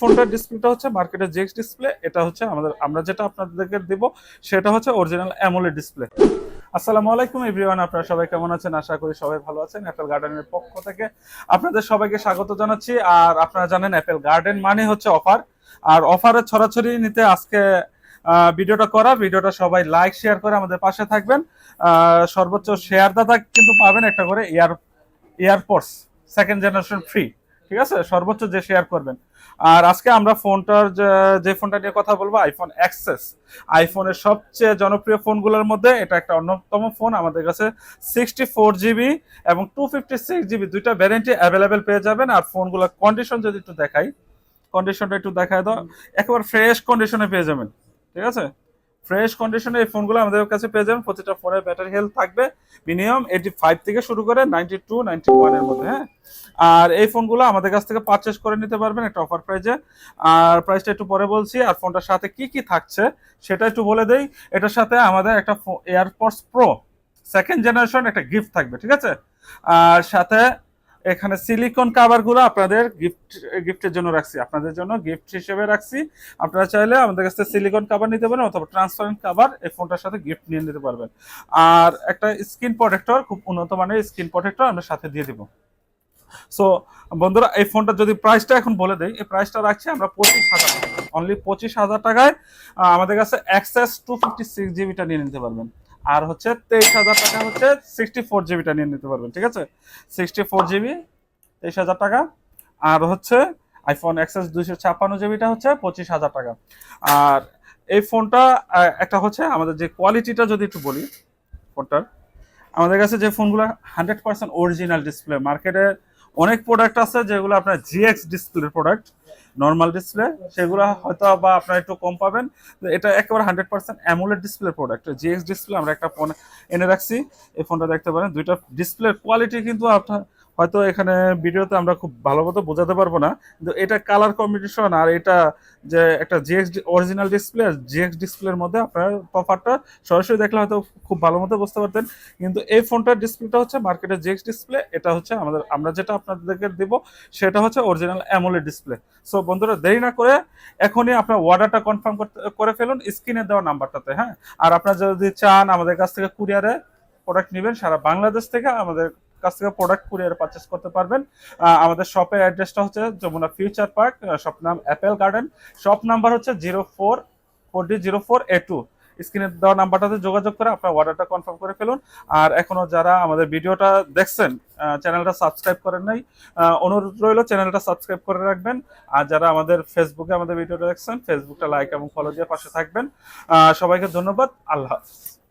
ফোনটার ডিসপ্লেটা হচ্ছে মার্কেটের জেক্স ডিসপ্লে এটা হচ্ছে আমাদের, আমরা যেটা আপনাদেরকে দিব, সেটা হচ্ছে অরিজিনাল অ্যামোলেড ডিসপ্লে আসসালামু আলাইকুম এভরিওয়ান আপনারা সবাই কেমন আছেন? আশা করি সবাই ভালো আছেন অ্যাপেল গার্ডেনের পক্ষ থেকে আপনাদের সবাইকে স্বাগত জানাচ্ছি। আর আপনারা জানেন অ্যাপেল গার্ডেন মানে হচ্ছে অফার। আর অফারের ছড়াছড়ি নিতে আজকে ভিডিওটা করা, ভিডিওটা সবাই লাইক শেয়ার করে আমাদের পাশে থাকবেন। সর্বোচ্চ শেয়ার দাতা কিন্তু পাবেন একটা করে air AirPods second generation free ঠিক আছে? সর্বোচ্চ যে শেয়ার করবেন। আর আজকে আমরা ফোনটার যে- ফোনটা নিয়ে কথা বলব আইফোন অ্যাক্সেস আইফোনের সবচেয়ে জনপ্রিয় ফোনগুলোর মধ্যে এটা একটা অন্যতম ফোন আমাদের কাছে। সিক্সটি ফোর জিবি এবং টু ফিফটি সিক্স জিবি দুইটা ভ্যারিয়েন্টই অ্যাভেলেবেল পেয়ে যাবেন। আর ফোনগুলোর কন্ডিশন যদি একটু দেখাই কন্ডিশনটা একটু দেখায় দাও। একেবারে ফ্রেশ কন্ডিশনে পেয়ে যাবেন। ঠিক আছে? ফ্রেশ কন্ডিশনে এই ফোনগুলো আমাদের কাছে পেয়ে যাবেন। প্রতিটা ফোনের ব্যাটারি হেলথ থাকবে। মিনিমাম এইটি ফাইভ থেকে শুরু করে নাইনটি টু নাইনটি ওয়ানের মধ্যে হ্যাঁ? আর এই ফোনগুলো আমাদের কাছ থেকে পারচেস করে নিতে পারবেন একটা অফার প্রাইজে আর প্রাইসটা একটু পরে বলছি, আর ফোনটার সাথে কি কি থাকছে সেটা একটু বলে দেই। এটার সাথে আমাদের একটা এয়ারপোর্টস প্রো সেকেন্ড জেনারেশন একটা গিফট থাকবে, ঠিক আছে? আর সাথে এখানে সিলিকন কাভারগুলো আপনাদের গিফট গিফটের জন্য রাখছি। আপনাদের জন্য গিফট হিসেবে রাখছি। আপনারা চাইলে আমাদের কাছে সিলিকন কাভার নিতে পারেন অথবা ট্রান্সপারেন্ট কাভার এই ফোনটার সাথে গিফট নিয়ে নিতে পারবেন। আর একটা স্ক্রিন প্রোটেক্টর খুব উন্নত মানের স্ক্রিন প্রোটেক্টর আমরা সাথে দিয়ে দিব। সো বন্ধুরা, এই ফোনটা যদি প্রাইসটা এখন বলে দেই, এই প্রাইসটা রাখছি আমরা পঁচিশ হাজার অনলি পঁচিশ হাজার টাকায় আমাদের কাছে অ্যাক্সেস টু ফিফটি সিক্স জিবিটা নিয়ে নিতে পারবেন। আর হচ্ছে তেইশ হাজার টাকা হচ্ছে সিক্সটি ফোর জিবিটা নিয়ে নিতে পারবেন, ঠিক আছে? সিক্সটি ফোর জিবি তেইশ হাজার টাকা। আর হচ্ছে আইফোন অ্যাক্সেস দুইশো ছাপ্পান্ন জিবিটা হচ্ছে পঁচিশ হাজার টাকা। আর এই ফোনটা একটা হচ্ছে আমাদের যে কোয়ালিটিটা যদি একটু বলি, ফোনটার, আমাদের কাছে যে ফোনগুলো হান্ড্রেড পার্সেন্ট অরিজিনাল ডিসপ্লে মার্কেটে অনেক প্রোডাক্ট আছে যেগুলো আপনার জিএক্স ডিসপ্লের প্রোডাক্ট নর্মাল ডিসপ্লে সেগুলো হয়তো বা আপনার একটু কম পাবেন। এটা একেবারে hundred percent AMOLED display product GX display আমরা একটা ফোন এনে রাখছি। এই ফোনটা দেখতে পারেন, দুইটা ডিসপ্লের কোয়ালিটি কিন্তু আপনার হয়তো এখানে ভিডিওতে আমরা খুব ভালো মতো বোঝাতে পারব না, কিন্তু এটা কালার কম্বিনেশন আর এটা যে একটা জিএক্স অরিজিনাল ডিসপ্লে আর জিএক্স ডিসপ্লের মধ্যে আপনার তফাৎটা সরাসরি দেখলে হয়তো খুব ভালো মতো বুঝতে পারতেন। কিন্তু এই ফোনটার ডিসপ্লেটা হচ্ছে মার্কেটের জিএক্স ডিসপ্লে এটা হচ্ছে আমাদের, আমরা যেটা আপনাদেরকে দিব সেটা হচ্ছে অরিজিনাল অ্যামোলেড ডিসপ্লে সো বন্ধুরা, দেরি না করে এখনই আপনার অর্ডারটা কনফার্ম করতে, করে ফেলুন স্ক্রিনে দেওয়া নাম্বারটাতে হ্যাঁ? আর আপনারা যদি চান আমাদের কাছ থেকে কুরিয়ারে প্রোডাক্ট নেবেন, সারা বাংলাদেশ থেকে আমাদের কাছ থেকে প্রোডাক্ট কুরিয়ার পারচেস করতে পারবেন। আমাদের শপের অ্যাড্রেসটা হচ্ছে যমুনা ফিউচার পার্ক শপ নাম অ্যাপেল গার্ডেন শপ নাম্বার হচ্ছে zero four four D zero four A two স্ক্রিনে দেওয়া নাম্বারটাতে যোগাযোগ করে আপনার অর্ডারটা কনফার্ম করে ফেলুন। আর এখনও যারা আমাদের ভিডিওটা দেখছেন চ্যানেলটা সাবস্ক্রাইব করেন নাই অনুরোধ রইল চ্যানেলটা সাবস্ক্রাইব করে রাখবেন। আর যারা আমাদের ফেসবুকে আমাদের ভিডিওটা দেখছেন ফেসবুকটা লাইক এবং ফলো দিয়ে পাশে থাকবেন। সবাইকে ধন্যবাদ। আল্লাহ হাফিজ।